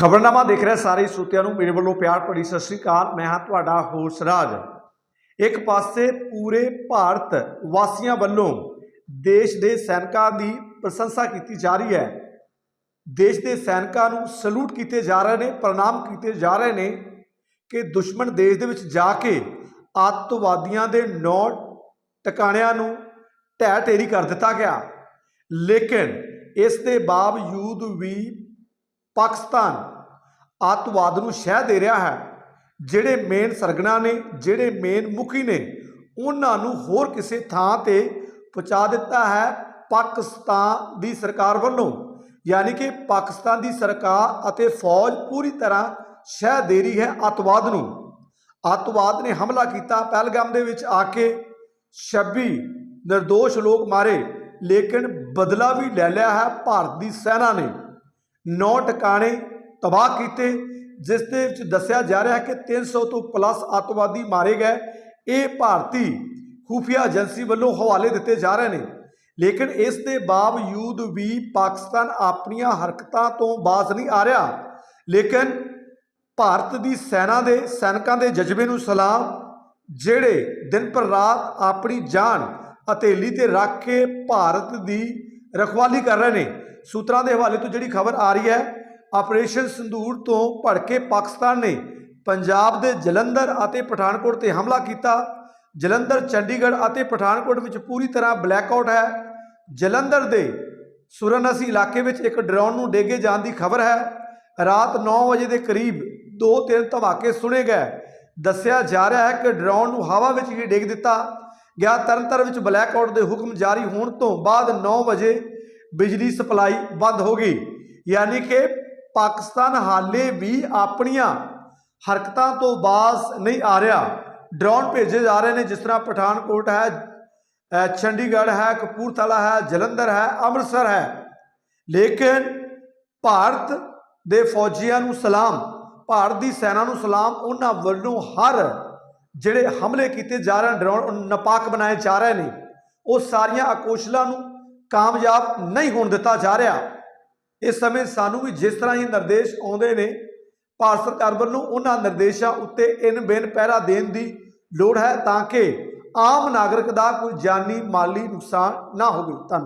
ਖਬਰਨਾਮਾ ਦੇਖ ਰਹੇ ਸਾਰੇ ਸਰੋਤਿਆਂ ਨੂੰ, ਮੇਰੇ ਵੱਲੋਂ ਪਿਆਰ ਭਰੀ ਸਤਿ ਸ੍ਰੀ ਅਕਾਲ। ਮੈਂ ਹਾਂ ਤੁਹਾਡਾ ਹੋਸ਼ ਰਾਜ। ਇੱਕ ਪਾਸੇ ਪੂਰੇ ਭਾਰਤ ਵਾਸੀਆਂ ਵੱਲੋਂ ਦੇਸ਼ ਦੇ ਸੈਨਿਕਾਂ ਦੀ ਪ੍ਰਸ਼ੰਸਾ ਕੀਤੀ ਜਾ ਰਹੀ ਹੈ। ਦੇਸ਼ ਦੇ ਸੈਨਿਕਾਂ ਨੂੰ ਸਲੂਟ ਕੀਤੇ ਜਾ ਰਹੇ ਨੇ, ਪ੍ਰਣਾਮ ਕੀਤੇ ਜਾ ਰਹੇ ਨੇ ਕਿ ਦੁਸ਼ਮਣ ਦੇਸ਼ ਦੇ ਵਿੱਚ ਜਾ ਕੇ ਅੱਤਵਾਦੀਆਂ ਦੇ ਨੌ ਟਿਕਾਣਿਆਂ ਨੂੰ ਢਹਿ ਢੇਰੀ ਕਰ ਦਿੱਤਾ ਗਿਆ। ਲੇਕਿਨ ਇਸ ਦੇ ਬਾਵਜੂਦ ਵੀ ਪਾਕਿਸਤਾਨ ਅੱਤਵਾਦ ਨੂੰ ਸ਼ਹਿ ਦੇ ਰਿਹਾ ਹੈ। ਜਿਹੜੇ ਮੇਨ ਸਰਗਣਾ ਨੇ, ਜਿਹੜੇ ਮੇਨ ਮੁਖੀ ਨੇ, ਉਹਨਾਂ ਨੂੰ ਹੋਰ ਕਿਸੇ ਥਾਂ ਤੇ ਪਹੁੰਚਾ ਦਿੱਤਾ ਹੈ ਪਾਕਿਸਤਾਨ ਦੀ ਸਰਕਾਰ ਵੱਲੋਂ। ਯਾਨੀ ਕਿ ਪਾਕਿਸਤਾਨ ਦੀ ਸਰਕਾਰ ਅਤੇ ਫੌਜ ਪੂਰੀ ਤਰ੍ਹਾਂ ਸ਼ਹਿ ਦੇ ਰਹੀ ਹੈ ਅੱਤਵਾਦ ਨੂੰ। ਅੱਤਵਾਦ ਨੇ ਹਮਲਾ ਕੀਤਾ ਪਹਿਲਗਾਮ ਦੇ ਵਿੱਚ ਆ ਕੇ। 26 નિર્ਦੋਸ਼ ਲੋਕ ਮਾਰੇ, ਲੇਕਿਨ ਬਦਲਾ ਵੀ ਲੈ ਲਿਆ ਹੈ ਭਾਰਤ ਦੀ ਸੈਨਾ ਨੇ। ਨੌ ਟਿਕਾਣੇ ਤਬਾਹ ਕੀਤੇ, ਜਿਸ ਦੇ ਵਿੱਚ ਦੱਸਿਆ ਜਾ ਰਿਹਾ ਹੈ ਕਿ 300 ਤੋਂ ਪਲੱਸ ਅੱਤਵਾਦੀ ਮਾਰੇ ਗਏ। ਇਹ ਭਾਰਤੀ ਖੂਫੀਆ ਏਜੰਸੀ ਵੱਲੋਂ ਹਵਾਲੇ ਦਿੱਤੇ ਜਾ ਰਹੇ ਨੇ। ਲੇਕਿਨ ਇਸ ਦੇ ਬਾਵਜੂਦ ਵੀ ਪਾਕਿਸਤਾਨ ਆਪਣੀਆਂ ਹਰਕਤਾਂ ਤੋਂ ਬਾਜ਼ ਨਹੀਂ ਆ ਰਿਹਾ। ਲੇਕਿਨ ਭਾਰਤ ਦੀ ਸੈਨਾ ਦੇ ਸੈਨਿਕਾਂ ਦੇ ਜਜ਼ਬੇ ਨੂੰ ਸਲਾਮ, ਜਿਹੜੇ ਦਿਨ ਪਰ ਰਾਤ ਆਪਣੀ ਜਾਨ, ਹਥੇਲੀ ਤੇ ਰੱਖ ਕੇ ਭਾਰਤ ਦੀ ਰਖਵਾਲੀ ਕਰ ਰਹੇ ਨੇ। ਸੂਤਰਾਂ ਦੇ ਹਵਾਲੇ ਤੋਂ ਜਿਹੜੀ ਖਬਰ ਆ ਰਹੀ ਹੈ, ਆਪਰੇਸ਼ਨ ਸੰਦੂਰ ਤੋਂ ਭੜਕੇ ਪਾਕਿਸਤਾਨ ਨੇ ਪੰਜਾਬ ਦੇ ਜਲੰਧਰ ਅਤੇ ਪਠਾਨਕੋਟ ਤੇ ਹਮਲਾ ਕੀਤਾ। ਜਲੰਧਰ, ਚੰਡੀਗੜ੍ਹ ਅਤੇ ਪਠਾਨਕੋਟ ਵਿੱਚ ਪੂਰੀ ਤਰ੍ਹਾਂ ਬਲੈਕਆਊਟ ਹੈ। ਜਲੰਧਰ ਦੇ ਸੁਰਨਸੀ ਇਲਾਕੇ ਵਿੱਚ ਇੱਕ ਡਰੋਨ ਨੂੰ ਡੇਗੇ ਜਾਣ ਦੀ ਖਬਰ ਹੈ। ਰਾਤ 9 ਵਜੇ ਦੇ ਕਰੀਬ ਦੋ ਤਿੰਨ ਧਮਾਕੇ ਸੁਣੇ ਗਏ। ਦੱਸਿਆ ਜਾ ਰਿਹਾ ਹੈ ਕਿ ਡਰੋਨ ਨੂੰ ਹਵਾ ਵਿੱਚ ਹੀ ਡੇਗ ਦਿੱਤਾ। ਗਿਆ ਤਰਨਤਾਰਨ ਵਿੱਚ ਬਲੈਕ ਆਊਟ ਦੇ ਹੁਕਮ ਜਾਰੀ ਹੋਣ ਤੋਂ ਬਾਅਦ 9 ਵਜੇ ਬਿਜਲੀ ਸਪਲਾਈ ਬੰਦ ਹੋ ਗਈ। ਯਾਨੀ ਕਿ ਪਾਕਿਸਤਾਨ ਹਾਲੇ ਵੀ ਆਪਣੀਆਂ ਹਰਕਤਾਂ ਤੋਂ ਬਾਜ਼ ਨਹੀਂ ਆ ਰਿਹਾ। ਡਰੋਨ ਭੇਜੇ ਜਾ ਰਹੇ ਨੇ, ਜਿਸ ਤਰ੍ਹਾਂ ਪਠਾਨਕੋਟ ਹੈ ਚੰਡੀਗੜ੍ਹ ਹੈ, ਕਪੂਰਥਲਾ ਹੈ, ਜਲੰਧਰ ਹੈ, ਅੰਮ੍ਰਿਤਸਰ ਹੈ। ਲੇਕਿਨ ਭਾਰਤ ਦੇ ਫੌਜੀਆਂ ਨੂੰ ਸਲਾਮ, ਭਾਰਤ ਦੀ ਸੈਨਾ ਨੂੰ ਸਲਾਮ, ਉਹਨਾਂ ਵੱਲੋਂ ਹਰ ਜਿਹੜੇ ਹਮਲੇ ਕੀਤੇ ਜਾ ਰਹੇ ਡਰਾਉਣ ਨਪਾਕ ਬਣਾਏ ਜਾ ਰਹੇ ਨੇ, ਉਹ ਸਾਰੀਆਂ ਅਕੋਸ਼ਲਾਂ ਨੂੰ ਕਾਮਯਾਬ ਨਹੀਂ ਹੋਣ ਦਿੱਤਾ ਜਾ ਰਿਹਾ। ਇਸ ਸਮੇਂ ਸਾਨੂੰ ਵੀ ਜਿਸ ਤਰ੍ਹਾਂ ਹੀ ਨਿਰਦੇਸ਼ ਆਉਂਦੇ ਨੇ, ਭਾਰਤ ਸਰਕਾਰ ਵੱਲੋਂ ਉਹਨਾਂ ਨਿਰਦੇਸ਼ਾਂ ਉੱਤੇ ਇਨ ਬਿਨ ਪਹਿਰਾ ਦੇਣ ਦੀ ਲੋੜ ਹੈ ਤਾਂ ਕਿ ਆਮ ਨਾਗਰਿਕ ਦਾ ਕੋਈ ਜਾਨੀ ਮਾਲੀ ਨੁਕਸਾਨ ਨਾ ਹੋਵੇ। ਧੰਨਵਾਦ।